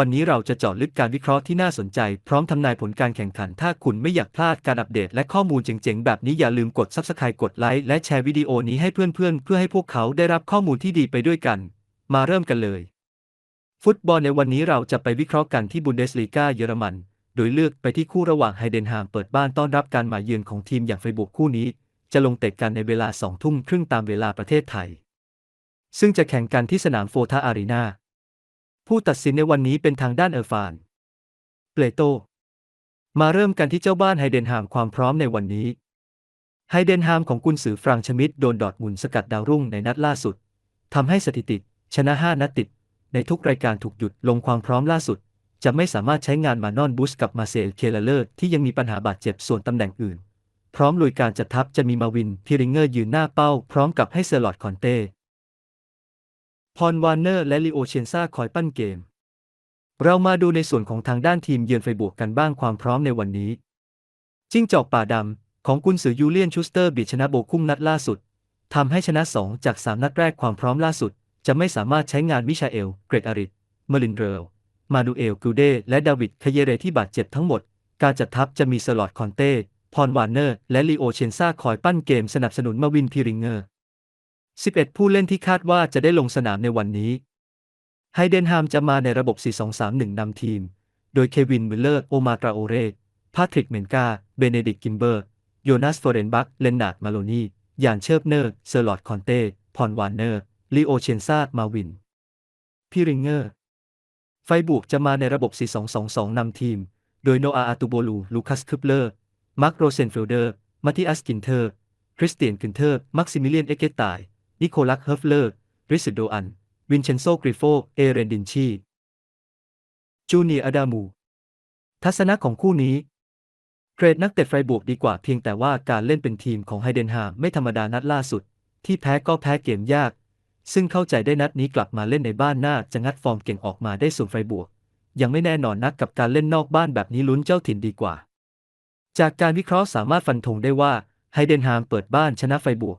วันนี้เราจะเจาะลึกการวิเคราะห์ที่น่าสนใจ พร้อมทำนายผลการแข่งขัน ถ้าคุณไม่อยากพลาดการอัปเดตและข้อมูลเจ๋งๆ แบบนี้อย่าลืมกด Subscribe กดไลค์และแชร์วิดีโอนี้ให้เพื่อนๆ เพื่อให้พวกเขาได้รับข้อมูลที่ดีไปด้วยกัน มาเริ่มกันเลย ฟุตบอลในวันนี้เราจะไปวิเคราะห์กันที่บุนเดสลีกาเยอรมัน โดยเลือกไปที่คู่ระหว่างไฮเดนฮามเปิดบ้านต้อนรับการมาเยือนของทีมอย่างไฟบุกคู่นี้ จะลงเตะกันในเวลา2ทุ่มครึ่งตามเวลาประเทศไทย ซึ่งจะแข่งกันที่สนามโฟทาอารีนา ผู้ตัดสินในวันนี้เป็นทางด้านเออร์ฟาน เปลโต มาเริ่มกันที่เจ้าบ้านไฮเดนฮามความพร้อมในวันนี้ ไฮเดนฮามของกุนซือฟรังชมิดโดนดอร์ทมุนสกัดดาวรุ่งในนัดล่าสุด ทำให้สถิติ ชนะ 5 นัดติด ในทุกรายการถูกหยุดลงความพร้อมล่าสุด จะไม่สามารถใช้งานมานอนบุสกับมาเซลเคลเลอร์ที่ยังมีปัญหาบาดเจ็บส่วนตำแหน่งอื่น พร้อมลุยการจัดทัพจะมีมาวินพิริงเกอร์ยืนหน้าเป้า พร้อมกับให้เซอร์ลอดคอนเต้ พรวานเนอร์และลิโอเชนซาคอยปั้นเกม เรามาดูในส่วนของทางด้านทีมเยือนไฟบวกกันบ้างความพร้อมในวันนี้ จิ้งจอกป่าดำ ของกุนซือยูเลียนชูสเตอร์บิดชนะโบคุ้มนัดล่าสุดทำให้ชนะ 2 จาก 3 นัดแรกความพร้อมล่าสุด จะไม่สามารถใช้งานมิชาเอล เกรกอาริตเมลินเรล มานูเอลกูเดและดาวิดคเยเรที่บาดเจ็บทั้งหมด การจัดทัพจะมีสลอดคอนเต้ พรวานเนอร์ และลีโอเชนซาคอยปั้นเกมสนับสนุนมาวินพิริงเกอร์ 11 ผู้เล่นที่คาดว่าจะได้ลงสนามในวันนี้ ไฮเดนฮามจะมาในระบบ 4-2-3-1 นำทีม โดยเควินมิลเลอร์ โอมาตราโอเรพาทริก เมนกา เบเนดิกกิมเบอร์ โยนาสโฟเรนบักเลนนาร์ด มาโลนี ยานเชิร์ฟเนอร์ เซอร์ลอดคอนเต้พรวานเนอร์ ลีโอเชนซา มาวิน พิริงเกอร์ ไฟบุกจะมาในระบบ 4-2-2-2 นำทีม โดยโนอาอาตูโบลู ลูคัสคึปเลอร์ มาร์คโรเซนเฟลเดอร์ มาติอัสกินเทอร์ คริสเตียนกินเทอร์ มักซิมิเลียน เอเกตาย นิโคลัสเฮิฟเลอร์ ริสิโดอัน วินเชนโซกริโฟ เอเรนดินชี จูเนียร์อดามู ทัศนะของคู่นี้ เกรดนักเตะไฟบวกดีกว่าเพียงแต่ว่าการเล่นเป็นทีมของไฮเดนฮามไม่ธรรมดานัดล่าสุด ที่แพ้ก็แพ้เกมยาก ซึ่งเข้าใจได้นัดนี้กลับมาเล่นในบ้านน่าจะงัดฟอร์มเก่งออกมาได้ส่วนไฟบวก ยังไม่แน่นอนนักกับการเล่นนอกบ้านแบบนี้ลุ้นเจ้าถิ่นดีกว่า จากการวิเคราะห์สามารถฟันธงได้ว่าไฮเดนฮามเปิดบ้านชนะไฟบวก